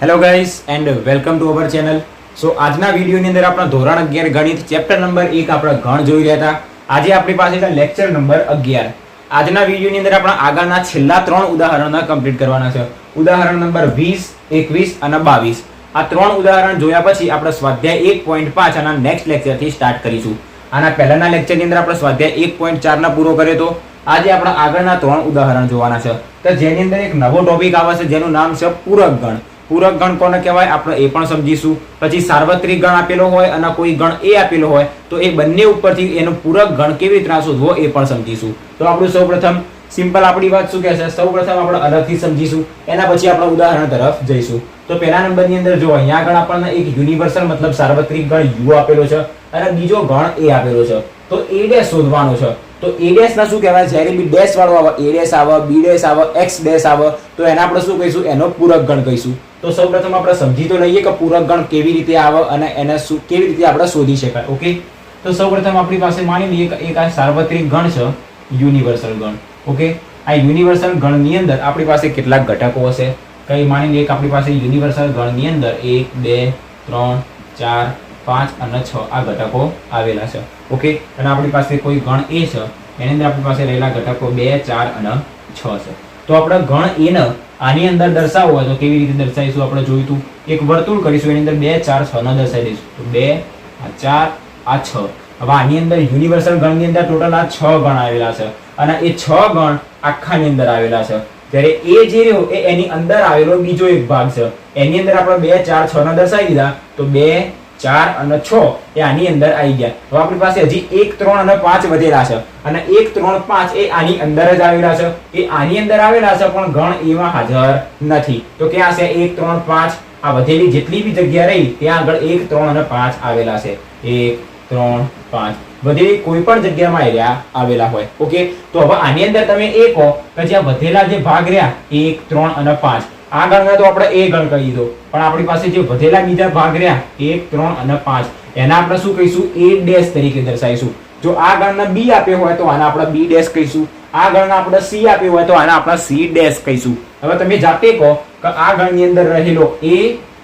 Hello guys and welcome to our channel so આજના વિડીયોની અંદર આપણા ધોરણ અગિયાર ગણિત ચેપ્ટર નંબર એક આપણે ગણ જોઈ રહ્યા હતા. આજે આપણી પાસે છે લેક્ચર નંબર અગિયાર. આજના વિડીયોની અંદર આપણા આગળના છેલ્લા ત્રણ ઉદાહરણો કમ્પ્લીટ કરવાના છે. ઉદાહરણ નંબર વીસ, એકવીસ અને બાવીસ. આ ત્રણ ઉદાહરણ જોયા પછી આપણે સ્વાધ્યાય એક પોઈન્ટ પાંચ આના નેક્સ્ટ લેક્ચરથી સ્ટાર્ટ કરીશું. આના પહેલાના લેક્ચરની અંદર આપણે સ્વાધ્યાય એક પોઈન્ટ ચારના પૂરો કર્યો હતો આજે આપણા આગળના ત્રણ ઉદાહરણ જોવાના છે. તો જેની અંદર એક નવો ટોપિક આવે છે, જેનું નામ છે પૂરક ગણ. પૂરક ગણ કોને કહેવાય? આપણે એ પણ સમજીશું. પછી સાર્વત્રિક ગણ આપેલો હોય અને કોઈ ગણ એ આપેલો હોય, તો એ બંને ઉપરથી એનો પૂરક ગણ કેવી રીતના શોધવો એ પણ સમજીશું. તો આપણું સૌપ્રથમ સિમ્પલ આપણી વાત શું કહેશે? સૌપ્રથમ આપણે અલગથી સમજીશું. એના પછી આપણે ઉદાહરણ તરફ જઈશું. તો પહેલા નંબરની અંદર જો અહીંયા આગળ આપણને એક યુનિવર્સલ મતલબ સાર્વત્રિક ગણ યુ આપેલો છે અને બીજો ગણ એ આપેલો છે. તો એ ડેશ શોધવાનો છે. તો એ ડેશ ના શું કહેવાય? જ્યારે બી ડેશ વાળો આવે એ ડેશ આવે બી ડેશ આવે એક્સ ડેશ આવે, તો એના આપણે શું કહીશું? એનો પૂરક ગણ કહીશું. તો સૌપ્રથમ આપણે સમજી તો લઈએ કે પૂરક ગણ કેવી રીતે આવે અને એને કેવી રીતે આપણે શોધી શકાય, ઓકે? તો સૌપ્રથમ આપણી પાસે માની લઈએ કે એક આ સાર્વત્રિક ગણ છે, યુનિવર્સલ ગણ, ઓકે? આ યુનિવર્સલ ગણની અંદર આપણી પાસે કેટલાક ઘટકો હશે? કઈ માની લઈએ કે આપણી પાસે યુનિવર્સલ ગણની અંદર એક, બે, ત્રણ, ચાર, પાંચ અને છ આ ઘટકો આવેલા છે, ઓકે? અને આપણી પાસે કોઈ ગણ એ છે, એની અંદર આપણી પાસે રહેલા ઘટકો બે, ચાર અને છ છે. તો આપણે ગણ એને આની અંદર દર્શાવવું હોય તો કેવી રીતે દર્શાવીશું આપણે જોયું હતું એક વર્તુળ કરીશું, એની અંદર બે, ચાર, છ ના દર્શાવી દઈશું. તો બે, આ ચાર, આ છ. હવે આની અંદર યુનિવર્સલ ગણની અંદર ટોટલ આ છ ગણ આવેલા છે. અને એ છ ગણ આખાની અંદર આવેલા છે. જ્યારે એ જે રહ્યો, એ એની અંદર આવેલો બીજો એક ભાગ છે. એની અંદર આપણે બે, ચાર, છ ના દર્શાવી દીધા. તો બે ચાર અને છ એ આની અંદર આવી ગયા. તો આપણી પાસે હજી એક, ત્રણ અને પાંચ વધેલા છે. અને એક, ત્રણ, પાંચ એ આની અંદર જ આવેલા છે. એ આની અંદર આવેલા છે પણ ગણ એમાં હાજર નથી. તો ક્યાં છે? એક, ત્રણ, પાંચ. આ વધેલી જેટલી બી જગ્યા રહી, ત્યાં આગળ એક, ત્રણ અને પાંચ આવેલા છે. એક, ત્રણ, પાંચ. વધેલી કોઈ પણ જગ્યામાં એરિયા આવેલા હોય. ઓકે? તો હવે આની અંદર તમે એ કહો કે જ્યાં વધેલા જે ભાગ રહ્યા, એક, ત્રણ અને પાંચ. આ ગણને તો આપણે એ ગણ કહી દો પણ આપણી પાસે જે વધેલા બીજા ભાગ રહ્યા, એક, ત્રણ અને પાંચ, એના આપણે શું કહીશું? એ ડેશ તરીકે દર્શાવીશું. જો આ ગણને બી આપ્યો હોય તો આને આપણે બી ડેશ કહીશું. આ ગણને આપણે સી આપ્યો હોય તો આને આપણે સી ડેશ કહીશું. હવે તમે જાતે કહો કે આ ગણની અંદર રહેલો એ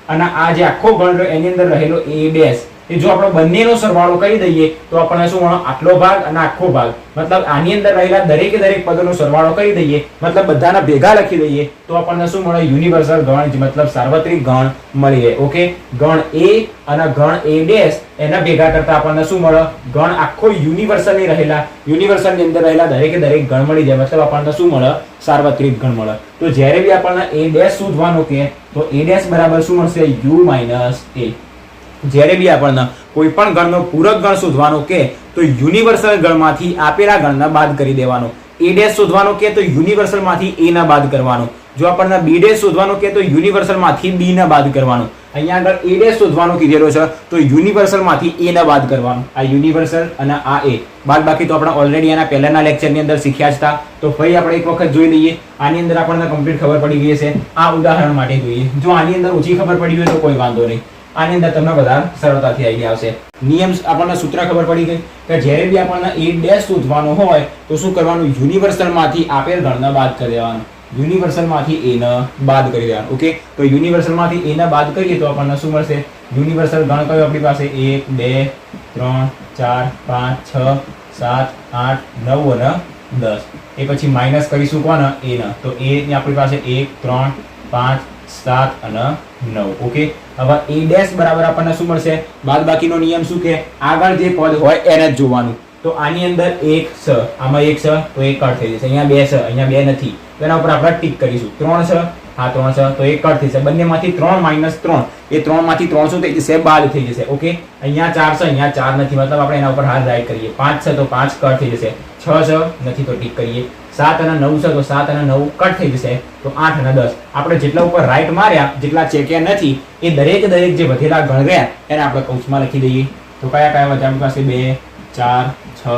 અને આ જે આખો ગણ એની અંદર રહેલો એ ડેશ. એ જો આપણે બંનેનો સરવાળો કરી દઈએ, તો આપણને શું મળે? આટલો ભાગ અને આખો ભાગ. મતલબ આની અંદર રહેલા દરેકે દરેક પદોનો સરવાળો કરી દઈએ, મતલબ બધાના ભેગા લખી દઈએ, તો આપણને શું મળે? યુનિવર્સલ ગણ મતલબ સાર્વત્રિક ગણ મળી રહે. ઓકે? ગણ એ અને ગણ એ ડેશ, એના ભેગા કરતા આપણને શું મળે? ગણ આખો યુનિવર્સલની રહેલા યુનિવર્સલની અંદર રહેલા દરેકે દરેક ગણ મળી જાય. મતલબ આપણને શું મળે? સાર્વત્રિક ગણ મળે. તો જ્યારે બી આપણને એ ડેશ શોધવાનો કે, તો એ ડેશ બરાબર શું મળશે? U minus A. જ્યારે બી આપણને કોઈ પણ ગણનો પૂરક ગણ શોધવાનો કે, તો યુનિવર્સલ ગણમાંથી આપેલા ગણના બાદ કરી દેવાનો. એ ડેશ શોધવાનો કે, તો યુનિવર્સલમાંથી એ ના બાદ કરવાનો. જો આપણને બી ડેશ શોધવાનો કે, તો યુનિવર્સલમાંથી બી ના બાદ કરવાનો. અહીંયા આગળ એ ડેશ શોધવાનો કીધેલો છે, તો યુનિવર્સલમાંથી એ ના બાદ કરવાનો. આ યુનિવર્સલ અને આ એ બાદ બાકી તો આપણે ઓલરેડી એના પહેલાના લેક્ચરની અંદર શીખ્યા જ હતા તો ફરી આપણે એક વખત જોઈ લઈએ. આની અંદર આપણને કમ્પ્લીટ ખબર પડી ગઈ છે આ ઉદાહરણ માટે જોઈએ. જો આની અંદર ઓછી ખબર પડી હોય તો કોઈ વાંધો નહીં. આની અંદર તમને બધા સરળતાથી આઈડિયા આવશે. નિયમ આપણને સૂત્ર ખબર પડી ગઈ કે જ્યારે બી આપણને એ ડેશ શોધવાનો હોય, તો શું કરવાનું? યુનિવર્સલમાંથી આપેલ ગણને બાદ કરી દેવાનું. યુનિવર્સલમાંથી એને બાદ કરી દેવાનું. ઓકે તો યુનિવર્સલમાંથી એને બાદ કરીએ તો આપણને શું મળશે? યુનિવર્સલ ગણ કયો આપણી પાસે? એક, બે, ત્રણ, ચાર, પાંચ, છ, સાત, આઠ, નવ અને દસ. એ પછી માઇનસ કરીશું કોને એના તો એ આપણી પાસે એક, ત્રણ, પાંચ, સાત અને નવ. ઓકે હવે એ ડેશ બરાબર આપણને શું મળશે? બાદ બાકીનો નિયમ શું કે? આગળ જે પદ હોય એને જ જોવાનું. તો આની અંદર એક સ, આમાં એક સ, તો એક કટ થઈ જશે. અહીંયા બે સ, અહીંયા બે નથી. તો એના ઉપર આપણે ટીક કરીશું. ત્રણ સ, હા, ત્રણ સ, તો એક કટ થઈ જશે. બંનેમાંથી ત્રણ માઇનસ ત્રણ. એ ત્રણમાંથી ત્રણ શું થઈ જશે? બાદ થઈ જશે. ઓકે? અહીંયા ચાર છે અહીંયા ચાર નથી. મતલબ આપણે એના ઉપર હાથ રાઈટ કરીએ. પાંચ છે તો પાંચ કટ થઈ જશે. છ છે નથી તો ટીક કરીએ. સાત અને નવ છે, તો સાત અને નવ કટ થઈ જશે. તો આઠ અને દસ. આપણે જેટલા ઉપર રાઈટ માર્યા, જેટલા ચેક્યા નથી, એ દરેક દરેક જે વધેલા ગણ રહ્યા, એને આપણે કૌંસમાં લખી દઈએ. તો કયા કયા વધ્યા પાસે બે, ચાર, છ,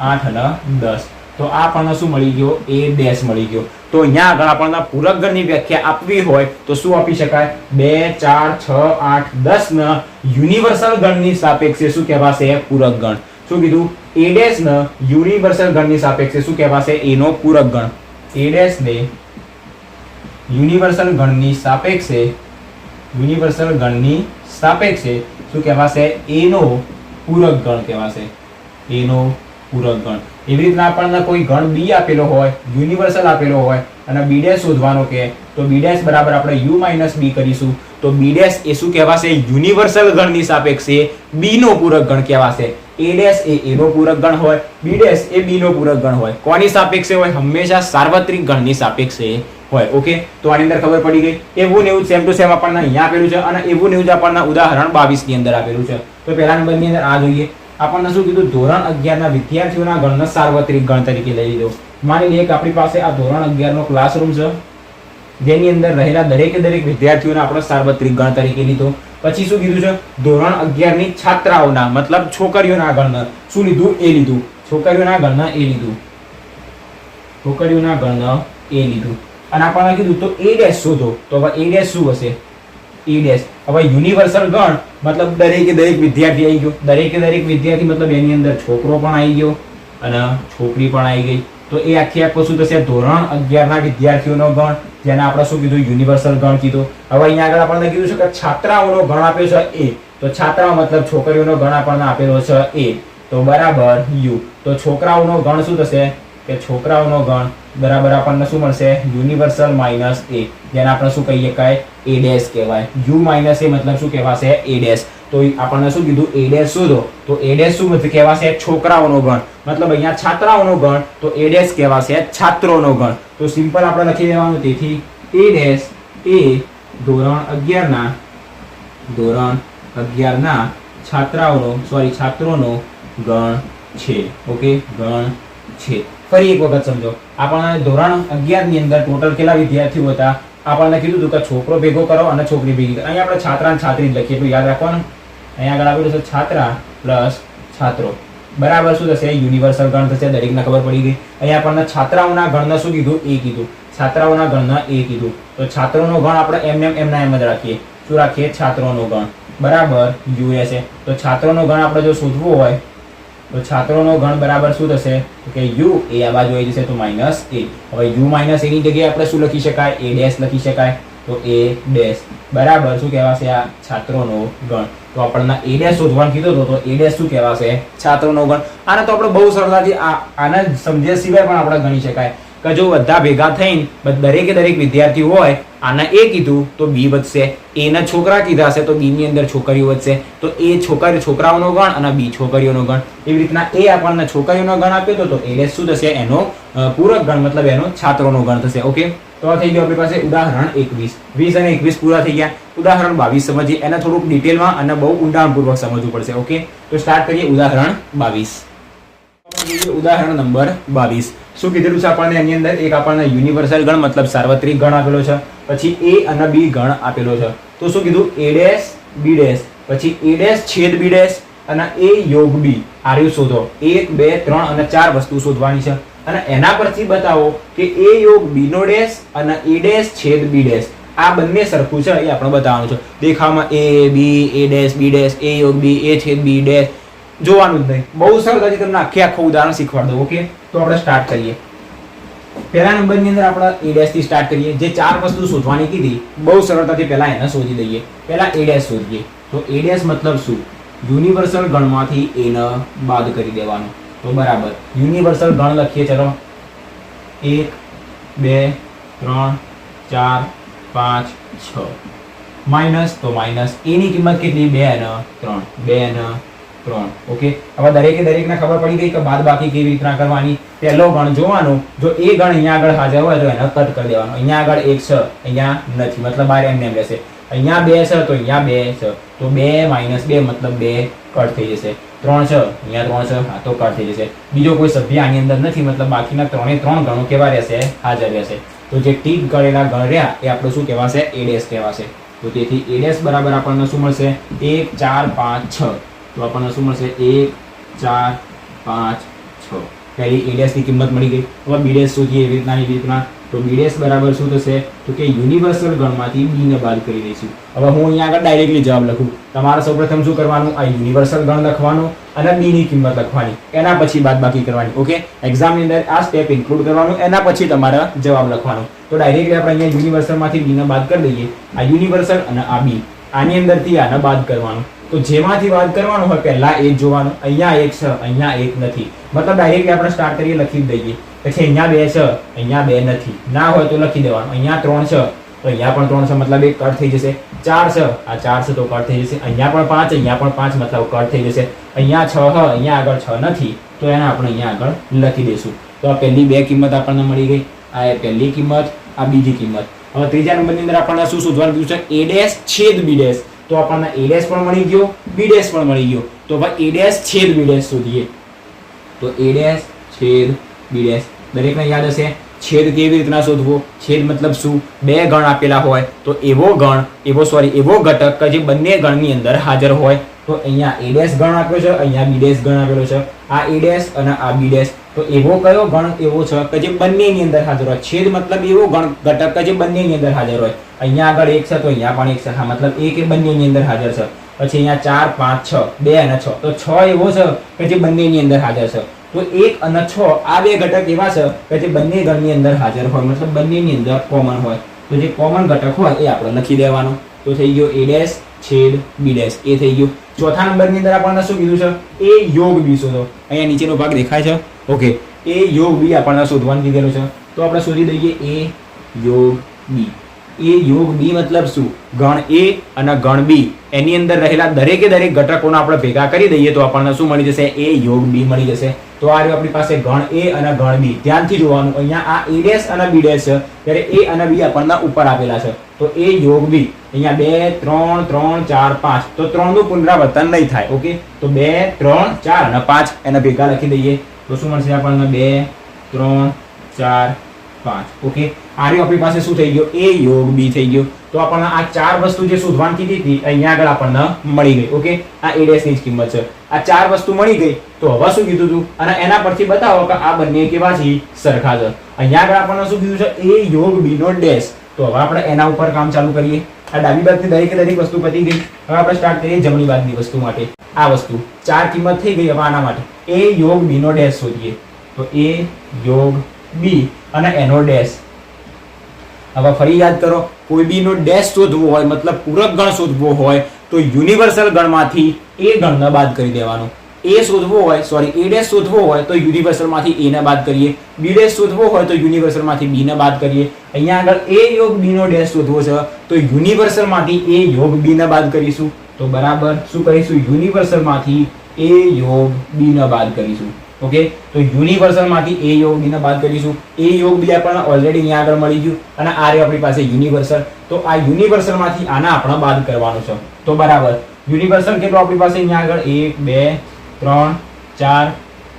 આઠ અને દસ. તો આ આપણને શું મળી ગયો? એ ડેશ મળી ગયો. તો અહીંયા આગળ આપણને પૂરક ગણની વ્યાખ્યા આપવી હોય, તો શું આપી શકાય? બે, ચાર, છ, આઠ, દસ ન યુનિવર્સલ ગણની સાપેક્ષે શું કહેવાશે? પૂરક ગણ. શું કીધું? એ ડેશ ન યુનિવર્સલ ગણની સાપેક્ષે શું કહેવાશે? એનો પૂરક ગણ. એ ડેશ ને યુનિવર્સલ ગણની સાપેક્ષે યુનિવર્સલ ગણની સાપેક્ષે શું કહેવાશે? એનો પૂરક ગણ કહેવાશે. એનો પૂરક ગણ. એવી રીતના આપણને કોઈ ગણ બી આપેલો હોય યુનિવર્સલ આપેલો હોય અને બી ડેશ શોધવાનો કે, તો બી ડેશ બરાબર આપણે યુ માઇનસ બી કરીશું. તો બી ડેશ એ શું કહેવાશે? યુનિવર્સલ ગણની સાપેક્ષે બી નો પૂરક ગણ કહેવાશે. એ ડેશ એ એનો પૂરક ગણ હોય બી ડેશ એ બી નો પૂરક ગણ હોય. કોની સાપેક્ષે હોય? હંમેશા સાર્વત્રિક ગણની સાપેક્ષે હોય ઓકે તો આની અંદર ખબર પડી ગઈ એવું ને સેમ ટુ સેમ આપણને અહીંયા આપેલું છે અને એવું ને આપણને ઉદાહરણ બાવીસની અંદર આપેલું છે. તો પહેલા નંબરની અંદર આ જોઈએ. આપણને શું કીધું? ધોરણ અગિયારના વિદ્યાર્થીઓના ગણને સાર્વત્રિક ગણ તરીકે લઈ લીધો. માની લઈએ કે આપણી પાસે આ ધોરણ અગિયારનો ક્લાસરૂમ છે. જેની અંદર રહેલા દરેકે દરેક વિદ્યાર્થીઓને આપણો સાર્વત્રિક ગણ તરીકે લીધો. પછી શું કીધું છે? ધોરણ અગિયારની છાત્રાઓના, મતલબ છોકરીઓના ગણના. શું લીધું? એ લીધું. છોકરીઓના ગણને એ લીધું. છોકરીઓના ગણને એ લીધું. અને આપણને કીધું તો એ ડેશ શોધો. તો હવે એ ડેશ શું હશે? એ ડેશ. હવે યુનિવર્સલ ગણ, મતલબ દરેકે દરેક વિદ્યાર્થી આવી ગયો. દરેકે દરેક વિદ્યાર્થી, મતલબ એની અંદર છોકરો પણ આવી ગયો અને છોકરી પણ આવી ગઈ. તો એ આખી આખો શું થશે? ધોરણ અગિયારના વિદ્યાર્થીઓનો ગણ, જેને આપણે શું કીધું? યુનિવર્સલ ગણ કીધું. હવે અહીંયા આગળ આપણને કીધું છે કે છાત્રાઓનો ગણ આપ્યો છે એ. તો છાત્રાઓ મતલબ છોકરીઓનો ગણ આપણને આપેલો છે એ. તો બરાબર યુ. તો છોકરાઓનો ગણ શું થશે? કે છોકરાઓનો ગણ બરાબર આપણને શું મળશે? યુનિવર્સલ માઇનસ એ જેને આપણે શું કહીએ કહે એ ડેશ કહેવાય. યુ માઇનસ એ મતલબ શું કહેવાશે? એ ડેશ તો આપણને શું કીધું? એ ડેશ શોધો. તો એ ડેશ શું કહેવાશે? છોકરાઓનો ગણ. મતલબ અહીંયા છાત્રાઓનો ગણ, તો એ ડેશ કહેવાશે છાત્રોનો ગણ. તો સિમ્પલ આપણે લખી દેવાનું. તેથી એ ડેશ એ ધોરણ અગિયારના ધોરણ અગિયારના છાત્રાઓનો સોરી છાત્રોનો ગણ છે. ઓકે ગણ છે. ફરી એક વખત સમજો. આપણને ધોરણ અગિયારની અંદર ટોટલ કેટલા વિદ્યાર્થીઓ હતા? આપણને કીધું હતું કે છોકરો ભેગો કરો અને છોકરી ભેગી કરો. અહીંયા આપણે છાત્રા છાત્રી લખીએ. તો યાદ રાખવાનું. અહીંયા આગળ આપેલું છે છાત્રા પ્લસ છાત્રો. બરાબર શું થશે? યુનિવર્સલ ગણ થશે, દરેકને ખબર પડી ગઈ. અહીંયા આપણને છાત્રાઓના ગણને શું કીધું? એ કીધું. છાત્રાઓના ગણને એ કીધું. તો છાત્રોનો ગણ આપણે એમ એમ, એમના એમ જ રાખીએ. શું રાખીએ? છાત્રોનો ગણ. બરાબર યુએસએ તો છાત્રોનો ગણ આપણે જો શોધવો હોય, તો છાત્રોનો ગણ બરાબર શું થશે? કે યુ, એ આ બાજુ આવી જશે તો માઇનસ એ. હવે યુ માઇનસ એની જગ્યાએ આપણે શું લખી શકાય? એ ડેશ લખી શકાય. તો એ ડેશ, બરાબર, શું કહેવાશે આ છાત્રોનો ગણ. તો આપણને એ ડેશ શોધવાનું કીધું હતું, તો એ ડેશ શું કહેવાશે? છાત્રોનો ગણ. આને તો આપણે બહુ સરળતાથી આને સમજ્યા સિવાય પણ આપણે ગણી શકાય. કે જો બધા ભેગા થઈને દરેકે દરેક વિદ્યાર્થી હોય, આને એ કીધું, તો બી વધશે. એના છોકરા કીધા હશે, તો બીની અંદર છોકરીઓ વધશે. તો એ છોકરી છોકરાઓનો ગણ અને બી છોકરીઓનો ગણ. એવી રીતના એ આપણને છોકરીઓનો ગણ આપ્યો હતો, તો એ શું થશે? એનો પૂરક ગણ, મતલબ એનો છાત્રોનો ગણ થશે, ઓકે? તો આ થઈ ગયું આપણી પાસે ઉદાહરણ એકવીસ. વીસ અને એકવીસ પૂરા થઈ ગયા. ઉદાહરણ બાવીસ સમજીએ. એને થોડુંક ડિટેલમાં અને બહુ ઊંડાણપૂર્વક સમજવું પડશે, ઓકે? તો સ્ટાર્ટ કરીએ ઉદાહરણ બાવીસ. ઉદાહરણ નંબર બાવીસ. શું કીધેલું છે આપણને એની અંદર? એક આપણને યુનિવર્સલ ગણ, મતલબ સાર્વત્રિક ગણ આપેલો છે. પછી એ અને બી ગણ આપેલો છે. તો શું કીધું? A dash, B dash. પછી એ ડેશ, છેદ બી ડેશ અને એ યોગ બી. આર્યું શોધો. એક, બે, ત્રણ અને ચાર વસ્તુ શોધવાની છે. અને એના પરથી બતાવો કે એ યોગ બી નો ડેશ અને એ ડેશ છેદ બી ડેશ. આ બંને સરખું છે એ આપણે બતાવવાનું છે. દેખાવમાં એ, બી, એ ડેશ, બી ડેશ, એ યોગ, બી, એ છેદ, બી ડેશ. જોવાનું જ નહીં. બહુ સરળતાથી તમને આખે આખું ઉદાહરણ શીખવાડ દઉં ઓકે તો આપણે સ્ટાર્ટ કરીએ. પહેલા નંબરની અંદર આપણે એ ડેશથી સ્ટાર્ટ કરીએ. જે ચાર વસ્તુ શોધવાની કીધી, બહુ સરળતાથી પહેલા એને શોધી દઈએ પહેલા એ ડેશ શોધીએ. તો એ ડેશ મતલબ શું? યુનિવર્સલ ગણમાંથી એને બાદ કરી દેવાનું. તો બરાબર. યુનિવર્સલ ગણ લખીએ, ચલો. એક, બે, ત્રણ, ચાર, પાંચ, છ. માઇનસ તો માઇનસ એની કિંમત કેટલી? બે ન ત્રણ. બે ન ત્રણ. ઓકે હવે દરેકે દરેકને ખબર પડી ગઈ કે બાદ બાકી કેવી રીતના કરવાની. પહેલો ગણ જોવાનો. જો એ ગણ અહીંયા આગળ હાજર હોય તો એને કટ કરી દેવાનો. અહીંયા આગળ એક છે, અહીંયા નથી. મતલબ બાર એમને એમ રહેશે. અહીંયા બે છે, તો અહીંયા બે છે. તો બે માઇનસ બે મતલબ બે કટ થઈ જશે. ત્રણ છે, અહીંયા ત્રણ છે, હા, તો કટ થઈ જશે. બીજો કોઈ સભ્ય આની અંદર નથી, મતલબ બાકીના ત્રણે ત્રણ ગણો કેવા રહેશે? હાજર રહેશે. તો જે ટીક કરેલા ગણ રહ્યા, એ આપણે શું કહેવાશે? એ કહેવાશે. તો તેથી એ બરાબર આપણને શું મળશે? એક, ચાર, પાંચ, છ. તો આપણને શું મળશે? એક, ચાર, પાંચ, છ. પહેલી એ ડેશની કિંમત મળી ગઈ. હવે બી ડેશ શોધીએ એવી રીતના એવી રીતના. તો બી બરાબર શું થશે? તો કે યુનિવર્સલ ગણમાંથી બીને બાદ કરી દઈશું. હવે હું અહીંયા આગળ ડાયરેક્ટલી જવાબ લખું. તમારે સૌપ્રથમ શું કરવાનું? આ યુનિવર્સલ ગણ લખવાનો અને બીની કિંમત લખવાની. એના પછી બાદ બાકી કરવાની ઓકે એક્ઝામની અંદર આ સ્ટેપ ઇન્ક્લુડ કરવાનું, એના પછી તમારે જવાબ લખવાનો. તો ડાયરેક્ટલી આપણે અહીંયા યુનિવર્સલમાંથી બીને બાદ કરી દઈએ. આ યુનિવર્સલ અને આ બી આની અંદરથી આને બાદ કરવાનું. તો જેમાંથી વાત કરવાનું હોય પહેલા એક જોવાનું. અહીંયા એક છે, અહીંયા એક નથી. મતલબ ડાયરેક્ટલી આપણે સ્ટાર્ટ કરીએ, લખી દઈએ. પછી અહીંયા બે છે, અહીંયા બે નથી. ના હોય તો લખી દેવાનું. અહીંયા ત્રણ છે, તો અહીંયા પણ ત્રણ છે, મતલબ એક કટ થઈ જશે. ચાર છે, આ ચાર છે, તો કટ થઈ જશે. અહીંયા પણ પાંચ, અહીંયા પણ પાંચ, મતલબ કટ થઈ જશે. અહીંયા છ હ અહીંયા આગળ છ નથી, તો એને આપણે અહીંયા આગળ લખી દઈશું. તો આ પહેલી બે કિંમત આપણને મળી ગઈ. આ એ પહેલી કિંમત, આ બીજી કિંમત. હવે ત્રીજા નંબરની અંદર આપણને શું શોધવાનું કીધું છે? એ ડેશ છેદ બી ડેશ. તો આપણને એ ડેશ પણ મળી ગયો, બી ડેશ પણ મળી ગયો. તો ભાઈ એ ડેશ છેદ બી ડેશ શોધીએ. તો એ ડેશ છેદ બી ડેશ દરેકને યાદ હશે, છેદ કેવી રીતના શોધવો? છેદ મતલબ શું? બે ગણ આપેલા હોય, તો એવો ગણ, એવો સોરી એવો ઘટક કે જે બંને ગણની અંદર હાજર હોય. તો અહીંયા એ ડેશ ગણ આપ્યો છે, અહીંયા બી ડેશ ગણ આપેલો છે. આ એ ડેશ અને આ બી ડેશ તો એવો કયો ગણ એવો છે કે જે બંનેની અંદર હાજર હોય? છેદ મતલબ એવો ગણ ઘટક કે જે બંનેની અંદર હાજર હોય. અહીંયા આગળ એક છે, તો અહીંયા પણ એક છે. હા, મતલબ એક એ બંનેની અંદર હાજર છે. પછી અહીંયા ચાર, પાંચ, છ, બે અને છ. તો છ એવો છે કે જે બંનેની અંદર હાજર છે. તો એક અને છ, આ બે ઘટક એવા છે કે જે બંને ગણની અંદર હાજર હોય. મતલબ બંનેની અંદર કોમન હોય. તો જે કોમન ઘટક હોય એ આપણે લખી દેવાનો. તો થઈ ગયો એ ડેશ છેદ બી ડેશ એ થઈ ગયો. ચોથા નંબરની અંદર આપણને શું કીધું છે? એ યોગ બી શોધો. અહીંયા નીચેનો ભાગ દેખાય છે. ઓકે એ યોગ બી આપણને શોધવાનું કીધેલું છે. તો આપણે શોધી દઈએ એ યોગ બી એ યોગ બી મતલબ શું? ગણ એ અને ગણ બી એની અંદર રહેલા દરેકે દરેક ઘટકોને આપણે ભેગા કરી દઈએ તો આપણને શું મળી જશે? એ યોગ બી મળી જશે. તો આ રહ્યું આપણી પાસે ગણ એ અને ગણ બી. ધ્યાનથી જોવાનું, અહીંયા આ એ ડેશ અને બી ડેશ છે, ત્યારે એ અને બી આપણને ઉપર આપેલા છે. તો એ યોગ બી, અહીંયા બે, ત્રણ ત્રણ, ચાર, પાંચ. તો ત્રણનું પુનરાવર્તન નહીં થાય, ઓકે? તો બે, ત્રણ, ચાર અને પાંચ એને ભેગા લખી દઈએ. તો શું મળશે આપણને? બે, ત્રણ, ચાર, પાંચ. ઓકે? આ રહ્યું આપણી પાસે શું થઈ ગયો? એ યોગ બી થઈ ગયો. તો આપણને આ ચાર વસ્તુ જે શોધવાની કીધી હતી અહીંયા આગળ આપણને મળી ગઈ, ઓકે? આ એ ડેશની જ કિંમત છે. આ ચાર વસ્તુ મળી ગઈ, તો હવે શું કીધું હતું અને એના પરથી બતાવો કે આ બંને કેવા છે સરખા છે. અહીંયા આગળ આપણને શું કીધું છે? એ યોગ બી નો ડેશ તો હવે આપણે એના ઉપર કામ ચાલુ કરીએ. આ ડાબી બાજુની દરેકે દરેક વસ્તુ પતી ગઈ. હવે આપણે સ્ટાર્ટ કરીએ જમણી બાજુની વસ્તુ માટે. આ વસ્તુ, ચાર કિંમત થઈ ગઈ હવે આના માટે. એ યોગ બી નો ડેશ શોધીએ. તો એ યોગ બી અને એનો ડેશ હવે ફરી યાદ કરો, કોઈ બી નો ડેશ શોધવો હોય, મતલબ પૂરક ગણ શોધવો હોય, તો યુનિવર્સલ ગણમાંથી એ ગણને બાદ કરી દેવાનો. એ શોધવો હોય સોરી એ ડેશ શોધવો હોય, તો યુનિવર્સલમાંથી એને બાદ કરીએ. બી ડેશ શોધવો હોય, તો યુનિવર્સલમાંથી બીને બાદ કરીએ. અહીંયા આગળ એ યોગ બીનો ડેશ શોધવો છે, તો યુનિવર્સલમાંથી એ યોગ બીને બાદ કરીશું. તો બરાબર શું કરીશું? યુનિવર્સલમાંથી એ યોગ બીને બાદ કરીશું. ઓકે? તો યુનિવર્સલમાંથી એ યોગ બી ને બાદ કરીશું એ યોગ બી આપણને ઓલરેડી અહીંયા આગળ મળી ગયું અને આ રહ્યું આપણી પાસે યુનિવર્સલ. તો આ યુનિવર્સલમાંથી આના આપણે બાદ કરવાનું છે. તો બરાબર. યુનિવર્સલ કેટલું આપણી પાસે અહીંયા આગળ? એક, બે, ત્રણ, ચાર,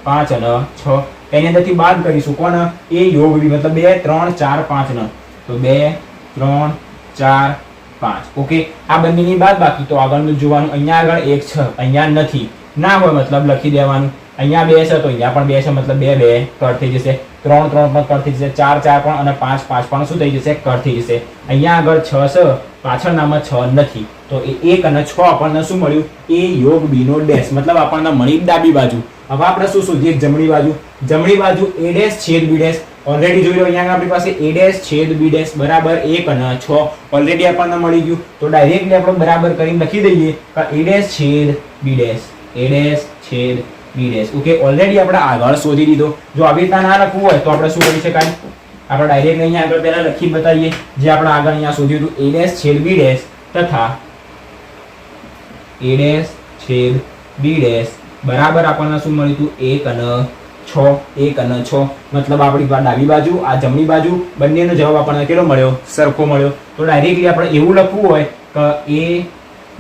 પાંચ અને છ. એની અંદરથી બાદ કરીશું. કોણ? એ યોગ બી, મતલબ બે, ત્રણ, ચાર, પાંચ ન. તો બે, ત્રણ, ચાર, પાંચ. ઓકે? આ બંનેની બાદ બાકી. તો આગળનું જોવાનું અહીંયા આગળ એક છે. અહીંયા નથી. ના હોય મતલબ લખી દેવાનું. અહીંયા બે છે, તો અહીંયા પણ બે છે, મતલબ બે બે કટ થઈ જશે. ત્રણ ત્રણ પણ કટ થઈ જશે. ચાર ચાર પણ અને પાંચ પાંચ પણ શું થઈ જશે? કટ થઈ જશે. અહીંયા આગળ છ છે, પાછળનામાં છ નથી. તો એ એક અને છ આપણને શું મળ્યું? એ યોગ બી નો ડેશ. મતલબ આપણને મળી ડાબી બાજુ. હવે આપણે શું શોધીએ? જમણી બાજુ. જમણી બાજુ એ ડેશ છેદ બી ડેશ. ઓલરેડી જોઈ લો અહીંયા આપણી પાસે એ ડેશ છેદ બી ડેશ. બરાબર એક અને છ. ઓલરેડી આપણને મળી ગયું. તો ડાયરેક્ટલી આપણે બરાબર કરીને લખી દઈએ કે એ ડેશ છેદ બી ડેશ. એ ડેશ છેદ બી ડેશ ઓકે ઓલરેડી આપણે આગળ શોધી દીધો જો આવી રીતના ના લખવું હોય તો આપણે શું કરી શકાય? આપણે ડાયરેક્ટ અહીંયા આગળ પહેલા લખી બતાવીએ. જે આપણે આગળ અહીંયા શોધ્યું હતું. એ ડેશ છેદ બી ડેશ તથા એ ડેશ છેદ બી ડેશ બરાબર આપણને શું મળ્યું હતું? એક અને છ. એક અને છ. મતલબ આપણી ડાબી બાજુ, આ જમણી બાજુ બંનેનો જવાબ આપણને કેટલો મળ્યો? સરખો મળ્યો. તો ડાયરેક્ટલી આપણે એવું લખવું હોય કે એ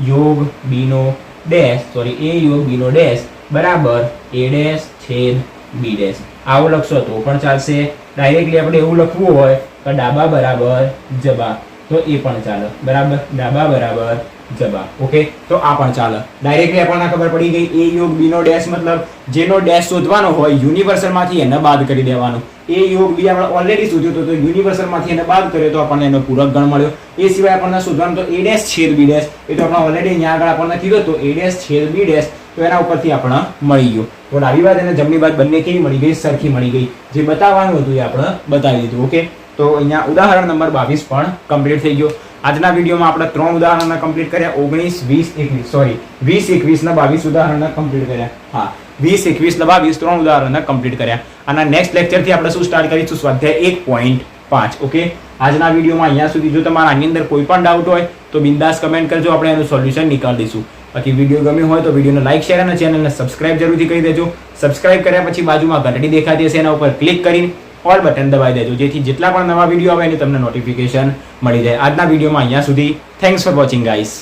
યોગ બીનો ડેશ સોરી એ યોગ બીનો ડેશ બરાબર એ ડેશ છેદ બી ડેશ આવું લખશો તો પણ ચાલશે. ડાયરેક્ટલી આપણે એવું લખવું હોય કે ડાબા બરાબર જબા. તો એ પણ ચાલે. બરાબર? ડાબા બરાબર જબા. ઓકે? તો આ પણ ચાલે. ડાયરેક્ટલી આપણને ખબર પડી ગઈ એ યોગ બી નો ડેશ મતલબ જેનો ડેશ શોધવાનો હોય યુનિવર્સલમાંથી એને બાદ કરી દેવાનો. એ યોગ બી આપણે ઓલરેડી શોધ્યો હતો તો યુનિવર્સલમાંથી એને બાદ કર્યો તો આપણને એનો પૂરક ગણ મળ્યો. એ સિવાય આપણને શોધવાનું તો એ ડેશ છેદ બી ડેશ એ તો આપણે ઓલરેડી અહીંયા આગળ આપણને કીધું તો એ ડેશ છેદ બી ડેશ તો એના ઉપરથી આપણે મળી ગયું. તો ડાબી બાદ અને જમણી બાદ બંને કેવી મળી ગઈ? સરખી મળી ગઈ. જે બતાવવાનું હતું એ આપણે બતાવી દીધું, ઓકે? તો અહીંયા ઉદાહરણ નંબર બાવીસ પણ કમ્પ્લીટ થઈ ગયો. આજના વિડીયોમાં આપણે ત્રણ ઉદાહરણના કમ્પ્લીટ કર્યા. ઓગણીસ, વીસ, એકવીસ. સોરી વીસ એકવીસના બાવીસ ઉદાહરણના કમ્પ્લીટ કર્યા. હા, વીસ, એકવીસ ને બાવીસ ત્રણ ઉદાહરણના કમ્પ્લીટ કર્યા. અને નેક્સ્ટ લેક્ચરથી આપણે શું સ્ટાર્ટ કરીશું? સ્વાધ્યાય એક પોઈન્ટ પાંચ, ઓકે? આજના વિડીયોમાં અહીંયા સુધી જો તમારા આની અંદર કોઈ પણ ડાઉટ હોય, તો બિંદાસ કમેન્ટ કરજો. આપણે એનું સોલ્યુશન નીકાળી દઈશું. બાકી વીડિયો ગમ્યો હોય તો વિડીયોને લાઇક શેર અને ચેનલને સબસ્ક્રાઇબ જરૂરથી કરી દેજો. સબસ્ક્રાઇબ કર્યા પછી બાજુમાં ઘંટડી દેખાતી હશે એના ઉપર ક્લિક કરીને ઓલ બટન દબાવી દેજો. જેથી જેટલા પણ નવા વીડિયો આવે એની તમને નોટિફિકેશન મળી જાય. આજના વિડીયોમાં અહીંયા સુધી. Thanks for watching guys